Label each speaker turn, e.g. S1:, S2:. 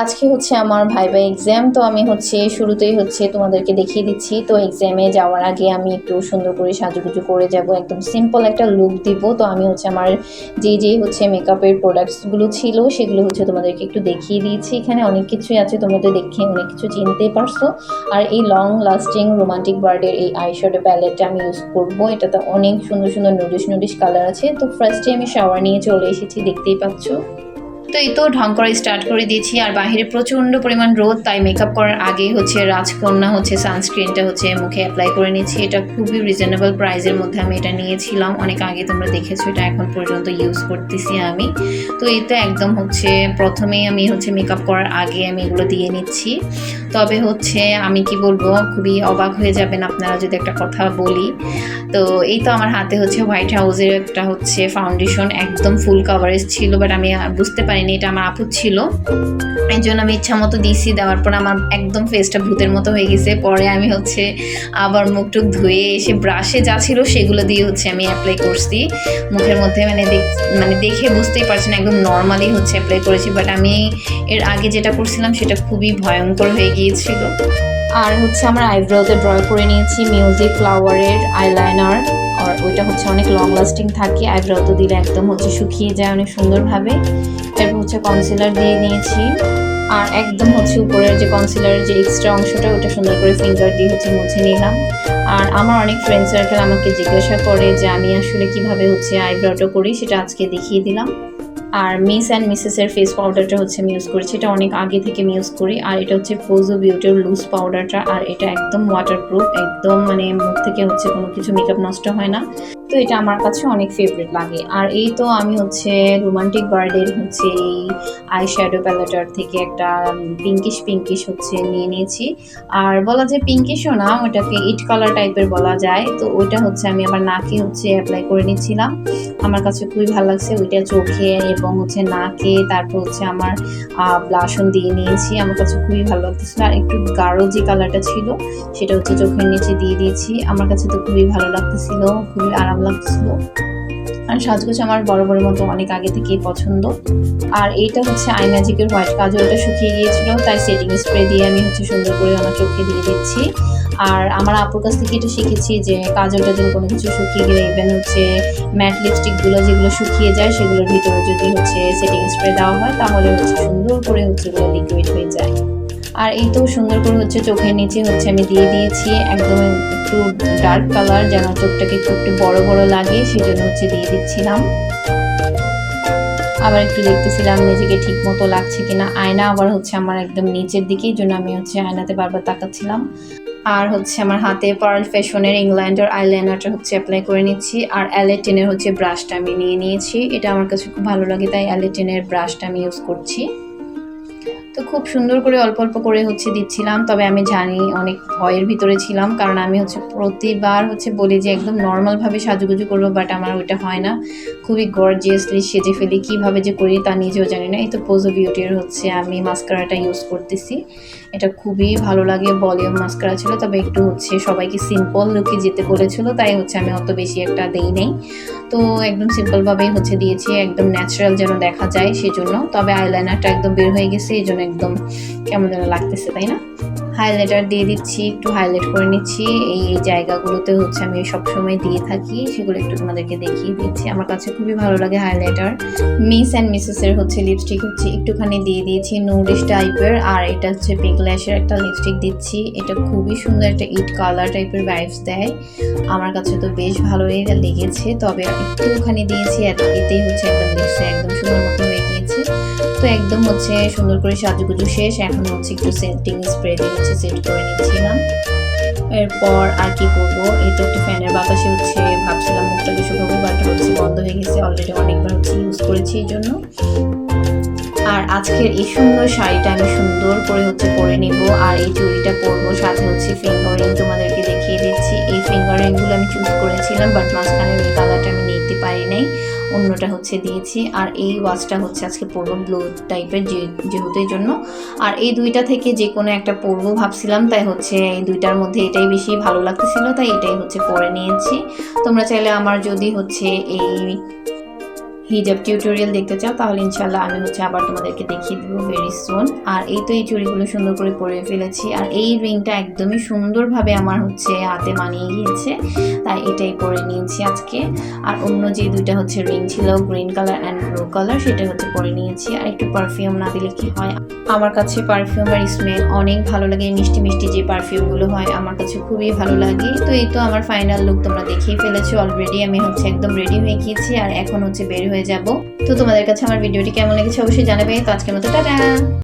S1: আজকে হচ্ছে আমার ভাই ভাই এক্সাম তো আমি হচ্ছে শুরুতেই হচ্ছে তোমাদেরকে দেখিয়ে দিচ্ছি। তো এক্সামে যাওয়ার আগে আমি একটু সুন্দর করে সাজুগুজু করে যাব, একদম সিম্পল একটা লুক দিব। তো আমি হচ্ছে আমার যে যে হচ্ছে মেকআপের প্রোডাক্টসগুলো ছিল, সেগুলো হচ্ছে তোমাদেরকে একটু দেখিয়ে দিয়েছি। এখানে অনেক কিছুই আছে, তোমরা তো দেখে অনেক কিছু চিনতেই পারছ। আর এই লং লাস্টিং রোমান্টিক বার্ডের এই আইশ্যাডো প্যালেটটা আমি ইউজ করব। এটাতে অনেক সুন্দর সুন্দর নুডিশ নুডিশ কালার আছে। তো ফার্স্টে আমি শাওয়ার নিয়ে চলে এসেছি, দেখতেই পাচ্ছ। তো এই তো ঢং করা স্টার্ট করে দিয়েছি, আর বাইরে প্রচণ্ড পরিমাণ রোদ, তাই মেকআপ করার আগে হচ্ছে রাজকন্যা হচ্ছে সানস্ক্রিনটা হচ্ছে মুখে অ্যাপ্লাই করে নিয়েছি এটা খুবই রিজনেবল প্রাইসের মধ্যে আমি এটা নিয়েছিলাম, অনেক আগে তোমরা দেখেছ, এটা এখন পর্যন্ত ইউজ করতেছি আমি। তো এই তো একদম হচ্ছে প্রথমেই আমি হচ্ছে মেকআপ করার আগে আমি এগুলো দিয়ে নিচ্ছি। তবে হচ্ছে আমি কি বলব, খুবই অবাক হয়ে যাবেন আপনারা যদি একটা কথা বলি। তো এই তো আমার হাতে হচ্ছে হোয়াইট হাউসের একটা হচ্ছে ফাউন্ডেশন একদম ফুল কাভারেজ ছিল বাট আমি বুঝতে বুঝতে পারিনি, এটা আমার আপুর ছিল। এই জন্য আমি ইচ্ছা মতো দিছি, দেওয়ার পর আমার একদম ফেসটা ভূতের মতো হয়ে গেছে। পরে আমি হচ্ছে আবার মুখ টুক ধুয়ে এসে ব্রাশে যা ছিল সেগুলো দিয়ে হচ্ছে আমি অ্যাপ্লাই করছি। মুখের মধ্যে মানে মানে দেখে বুঝতেই পারছি না একদম নর্মালি হচ্ছে অ্যাপ্লাই করেছি। বাট আমি এর আগে যেটা করছিলাম, সেটা খুবই ভয়ঙ্কর হয়ে গিয়েছিল। আর হচ্ছে আমার আইব্রোতে ড্র করে নিয়েছি মিউজিক ফ্লাওয়ারের আইলাইনার ওইটা হচ্ছে অনেক লং লাস্টিং থাকে আইব্রোতে দিলে একদম হচ্ছে শুকিয়ে যায় অনেক সুন্দরভাবে। এরপর হচ্ছে কনসিলার দিয়ে নিয়েছি। আর একদম হচ্ছে উপরের যে কনসিলারের যে এক্সট্রা অংশটা, ওটা সুন্দর করে ফিঙ্গার দিয়ে হচ্ছে মুছে নিলাম। আর আমার অনেক ফ্রেন্ড সার্কেল আমাকে জিজ্ঞাসা করে যে আমি আসলে কীভাবে হচ্ছে আইব্রোটা করি, সেটা আজকে দেখিয়ে দিলাম। আর মিস অ্যান্ড মিসেসের ফেস পাউডারটা হচ্ছে আমি ইউজ করেছি। এটা অনেক আগে থেকে আমি ইউজ করি। আর এটা হচ্ছে ফোজো বিউটির লুজ পাউডারটা আর এটা একদম ওয়াটারপ্রুফ একদম মানে মুখ থেকে হচ্ছে কোনো কিছু মেকআপ নষ্ট হয় না। তো এটা আমার কাছে অনেক ফেভারিট লাগে। আর এই তো আমি হচ্ছে রোমান্টিক বার্ডের হচ্ছে এই আই শ্যাডো প্যালেটার থেকে একটা পিঙ্কিশ পিঙ্কিশ হচ্ছে নিয়ে নিয়েছি। আর বলা যায় পিঙ্কিশও না, ওটাকে ইট কালার টাইপের বলা যায়। তো ওইটা হচ্ছে আমি আমার নাকে হচ্ছে অ্যাপ্লাই করে নিচ্ছিলাম। আমার কাছে খুবই ভালো লাগছে ওইটা চোখে এবং হচ্ছে নাকে, তারপর হচ্ছে আমার ব্লাশন দিয়ে নিয়েছি। আমার কাছে খুবই ভালো লাগতেছিল। আর একটু গাঢ় যে কালারটা ছিল, সেটা হচ্ছে চোখের নিচে দিয়ে দিয়েছি। আমার কাছে তো খুবই ভালো লাগতেছিল, খুবই আরাম লাগছিল। আর সাজগোজ আমার বড় বড় মতো অনেক আগে থেকেই পছন্দ। আর এইটা হচ্ছে আই ম্যাজিকের হোয়াইট কাজলটা শুকিয়ে গিয়েছিল, তাই সেটিং স্প্রে দিয়ে আমি হচ্ছে সুন্দর করে আমার চোখে দিয়ে দিচ্ছি। আর আমার আপুর কাছ থেকে এটা শিখেছি যে কাজলটা যদি কোনো কিছু শুকিয়ে গেলে ইভেন হচ্ছে ম্যাট লিপস্টিকগুলো যেগুলো শুকিয়ে যায়, সেগুলোর ভিতরে যদি হচ্ছে সেটিং স্প্রে দেওয়া হয়, তাহলে হচ্ছে সুন্দর করে হচ্ছে লিকুইড হয়ে আর এই তো সুন্দর করে হচ্ছে চোখের নিচে হচ্ছে আমি দিয়ে দিয়েছি, একদম একটু ডার্ক কালার যেন চোখটাকে একটু একটু বড় বড় লাগে সেই জন্য হচ্ছে দিয়ে দিচ্ছিলাম। আবার একটু দেখতেছিলাম নিজেকে ঠিক মতো লাগছে কিনা। আয়না আবার হচ্ছে আমার একদম নিচের দিকে, এই জন্য আমি হচ্ছে আয়নাতে বারবার তাকাচ্ছিলাম। আর হচ্ছে আমার হাতে পার্ল ফ্যাশনের ইংল্যান্ডের আইলাইনারটা হচ্ছে অ্যাপ্লাই করে নিচ্ছি। আর অ্যালেটেনের হচ্ছে ব্রাশটা আমি নিয়ে নিয়েছি। এটা আমার কাছে খুব ভালো লাগে, তাই অ্যালেটেনের ব্রাশটা আমি ইউজ করছি। তো খুব সুন্দর করে অল্প অল্প করে হচ্ছে দিচ্ছিলাম, তবে আমি জানি অনেক ভয়ের ভিতরে ছিলাম, কারণ আমি হচ্ছে প্রতিবার হচ্ছে বলি যে একদম নর্মালভাবে সাজুগুজু করব, বাট আমার ওইটা হয় না। খুবই গর্জিয়াসলি সেজে ফেলি, কীভাবে যে করি তা নিজেও জানি না। এই তো পোজো বিউটির হচ্ছে আমি মাস্কারাটা ইউজ করতেছি। এটা খুবই ভালো লাগে ভলিউম মাস্কারা ছিল, তবে একটু হচ্ছে সবাইকে সিম্পল লুকে যেতে বলেছিল, তাই হচ্ছে আমি অত বেশি একটা দেই নেই। তো একদম সিম্পলভাবেই হচ্ছে দিয়েছি, একদম ন্যাচারাল যেন দেখা যায় সেজন্য, তবে আইলাইনারটা একদম বের হয়ে গেছে, এই জন্য একদম কেমন যেন লাগতেছে, তাই না? হাইলাইটার দিয়ে দিচ্ছি, একটু হাইলাইট করে নিচ্ছি। এই জায়গাগুলোতে হচ্ছে আমি সবসময় দিয়ে থাকি, সেগুলো একটু তোমাদেরকে দেখিয়ে দিচ্ছি। আমার কাছে খুবই ভালো লাগে হাইলাইটার মিস অ্যান্ড মিসেসের হচ্ছে লিপস্টিক হচ্ছে একটুখানি দিয়ে দিয়েছি নুডিশ টাইপের আর এটা হচ্ছে পিঙ্ক ল্যাশের একটা লিপস্টিক দিচ্ছি। এটা খুবই সুন্দর একটা ইট কালার টাইপের ভাইবস দেয়। আমার কাছে তো বেশ ভালোই লেগেছে। তবে একটুখানি দিয়েছি এতেই হচ্ছে একদম লিপসে একদম সুন্দর মতো তো একদম হচ্ছে সুন্দর করে সাজুগুজু শেষ। এখন হচ্ছে একটু সেন্টিং স্প্রে দিয়ে হচ্ছে সেট করে নিচ্ছিলাম। এরপর আর কি করব? এই তো একটু ফ্যানের বাতাসে হচ্ছে ভাবছিলাম মুখটাকে শুকাবো বাট হচ্ছে বন্ধ হয়ে গেছে। অলরেডি অনেকবার হচ্ছে ইউজ করেছি এই জন্য। আর আজকের এই সুন্দর শাড়িটা আমি সুন্দর করে হচ্ছে পরে নিব। আর এই চুড়িটা পরবো, সাথে হচ্ছে ফিঙ্গারিং তোমাদেরকে দেখিয়ে দিচ্ছি। এই ফিঙ্গারিংগুলো আমি চুজ করেছিলাম বাট মাঝখানে এই কালারটা আমি নিতে পারি নাই। অন্যটা হচ্ছে দিয়েছি। আর এই ওয়াচটা হচ্ছে আজকে পরবো ব্লু টাইপের যেহেতু এই জন্য। আর এই দুইটা থেকে যে কোনো একটা পরবো ভাবছিলাম, তাই হচ্ছে এই দুইটার মধ্যে এটাই বেশি ভালো লাগতেছিল, তাই এটাই হচ্ছে পরে নিয়েছি। তোমরা চাইলে আমার যদি হচ্ছে এই হিজাব টিউটোরিয়াল দেখতে চাও, তাহলে ইনশাল্লাহ আমি হচ্ছে আবার তোমাদেরকে দেখিয়ে দেবো ভেরি সুন আর এই তো এই চুড়িগুলো সুন্দর করে পরে ফেলেছি, আর এই রিংটা একদমই সুন্দরভাবে আমার হচ্ছে হাতে মানিয়ে গিয়েছে, তাই এটাই পরে নিয়েছি আজকে। আর অন্য যে দুইটা হচ্ছে রিং ছিল green colour and blue colour সেটা হচ্ছে পরে নিয়েছি। আর একটু পারফিউম না দিলে কি হয়? আমার কাছে পারফিউমের স্মেল অনেক ভালো লাগে, মিষ্টি মিষ্টি যে পারফিউমগুলো হয়, আমার কাছে খুবই ভালো লাগে। তো এই তো আমার ফাইনাল লুক তোমরা দেখেই ফেলেছো অলরেডি আমি হচ্ছে একদম রেডি হয়ে গিয়েছি, আর এখন হচ্ছে বের হয়ে যাব। তো তোমাদের কাছে আমার ভিডিওটি কেমন লেগেছে অবশ্যই জানাবে। তো আজকের মতো, টাটা!